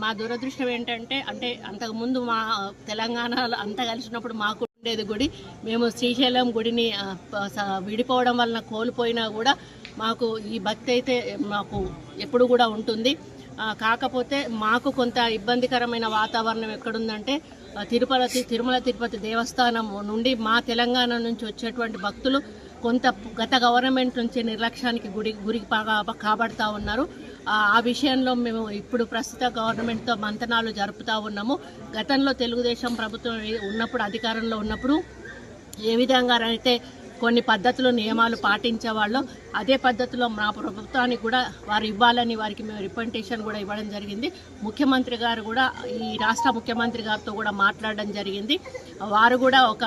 మా దురదృష్టం ఏంటంటే అంటే అంతకుముందు మా తెలంగాణలో అంతా కలిసినప్పుడు మాకు ఉండేది గుడి. మేము శ్రీశైలం గుడిని విడిపోవడం వలన కోల్పోయినా కూడా మాకు ఈ భక్తి అయితే మాకు ఎప్పుడు కూడా ఉంటుంది. కాకపోతే మాకు కొంత ఇబ్బందికరమైన వాతావరణం ఎక్కడుందంటే తిరుపతి తిరుమల తిరుపతి దేవస్థానం నుండి మా తెలంగాణ నుంచి వచ్చేటువంటి భక్తులు కొంత గత గవర్నమెంట్ నుంచి నిర్లక్ష్యానికి గురి గురి పా- కాబడతా ఉన్నారు. ఆ ఆ విషయంలో మేము ఇప్పుడు ప్రస్తుత గవర్నమెంట్తో మంతనాలు జరుపుతా ఉన్నాము. గతంలో తెలుగుదేశం ప్రభుత్వం ఉన్నప్పుడు అధికారంలో ఉన్నప్పుడు ఏ విధంగా అయితే కొన్ని పద్ధతులు నియమాలు పాటించే వాళ్ళు అదే పద్ధతిలో మా ప్రభుత్వానికి కూడా వారు ఇవ్వాలని వారికి మేము రిప్రజెంటేషన్ కూడా ఇవ్వడం జరిగింది. ముఖ్యమంత్రి గారు కూడా ఈ రాష్ట్ర ముఖ్యమంత్రి గారితో కూడా మాట్లాడడం జరిగింది. వారు కూడా ఒక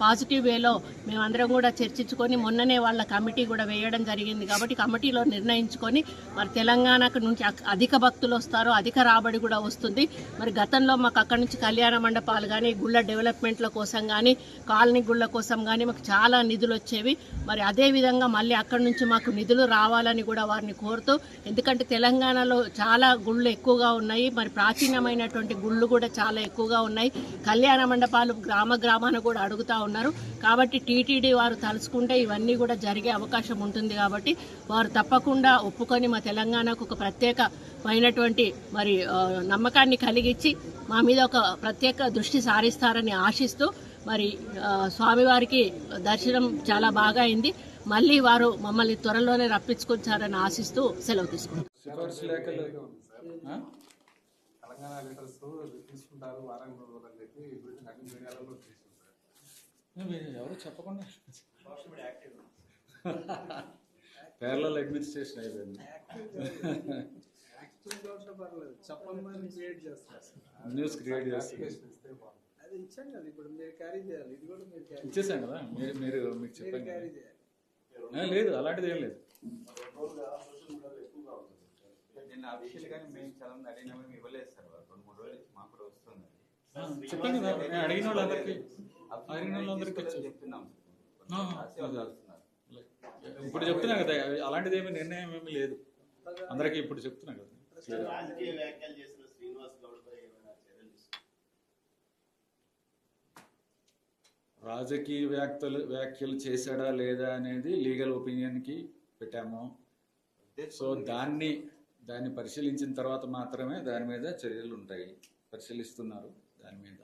పాజిటివ్ వేలో మేమందరం కూడా చర్చించుకొని మొన్ననే వాళ్ళ కమిటీ కూడా వేయడం జరిగింది కాబట్టి కమిటీలో నిర్ణయించుకొని మరి తెలంగాణకు నుంచి అక్- అధిక భక్తులు వస్తారు అధిక రాబడి కూడా వస్తుంది. మరి గతంలో మాకు అక్కడి నుంచి కళ్యాణ మండపాలు కానీ గుళ్ళ డెవలప్మెంట్ల కోసం కానీ కాలనీ గుళ్ళ కోసం కానీ మాకు చాలా నిధులు నిధులు వచ్చేవి మరి అదే విధంగా మళ్ళీ అక్కడి నుంచి మాకు నిధులు రావాలని కూడా వారిని కోరుతూ ఎందుకంటే తెలంగాణలో చాలా గుళ్ళు ఎక్కువగా ఉన్నాయి. మరి ప్రాచీనమైనటువంటి గుళ్ళు కూడా చాలా ఎక్కువగా ఉన్నాయి. కళ్యాణ మండపాలు గ్రామ గ్రామాన కూడా అడుగుతా ఉన్నారు. కాబట్టి టీటీడీ వారు తలుచుకుంటే ఇవన్నీ కూడా జరిగే అవకాశం ఉంటుంది కాబట్టి వారు తప్పకుండా ఒప్పుకొని మా తెలంగాణకు ఒక ప్రత్యేకమైనటువంటి మరి నమ్మకాన్ని కలిగించి మా మీద ఒక ప్రత్యేక దృష్టి సారిస్తారని ఆశిస్తూ మరి స్వామివారికి దర్శనం చాలా బాగా అయింది. మళ్ళీ వారు మమ్మల్ని త్వరలోనే రప్పించుకొచ్చారని ఆశిస్తూ సెలవు తీసుకుంటాం తీసుకుంటారు ఎవరు చెప్పకుండా? పేర్లలో అడ్మినిస్ట్రేషన్ అయిపోయింది. చెప్పమని క్రియేట్ చేస్తారు. ఇచ్చాం కదా ఇప్పుడు మీరు క్యారీ చేయాలి. ఇది కూడా మీరు క్యారీ ఇచ్చేసాం కదా. మీరు మీరు మీకు మీరు చెప్పండి. క్యారీ చేయాలి. లేదు అలాంటిది ఏం లేదు. నిన్న అఫీషియల్ గానీ మేము చాలా మంది అడిగినా కూడా మేము ఇవ్వలేదు సార్. వాళ్ళు రెండు మూడు రోజులు నుంచి మాకు కూడా వస్తుంది ఆ, చెప్పండి కదా నేను అడిగిన వాళ్ళందరికీ అడిగిన వాళ్ళందరికీ. చెప్తున్నాం. ఆ, రాసి వాళ్ళు వస్తున్నారు. ఇప్పుడు చెప్తున్నా కదా అలాంటిది ఏమి నిర్ణయం ఏమీ లేదు. అందరికీ ఇప్పుడు చెప్తున్నా కదా. క్లియర్ రాజకీయ వ్యాఖ్యలు చేసిన శ్రీనివాస్ గౌడ్పై రాజకీయ వ్యాఖ్యలు వ్యాఖ్యలు చేశాడా లేదా అనేది లీగల్ ఒపీనియన్కి పెట్టాము. సో దాన్ని దాన్ని పరిశీలించిన తర్వాత మాత్రమే దాని మీద చర్యలు ఉంటాయి పరిశీలిస్తున్నారు దాని మీద.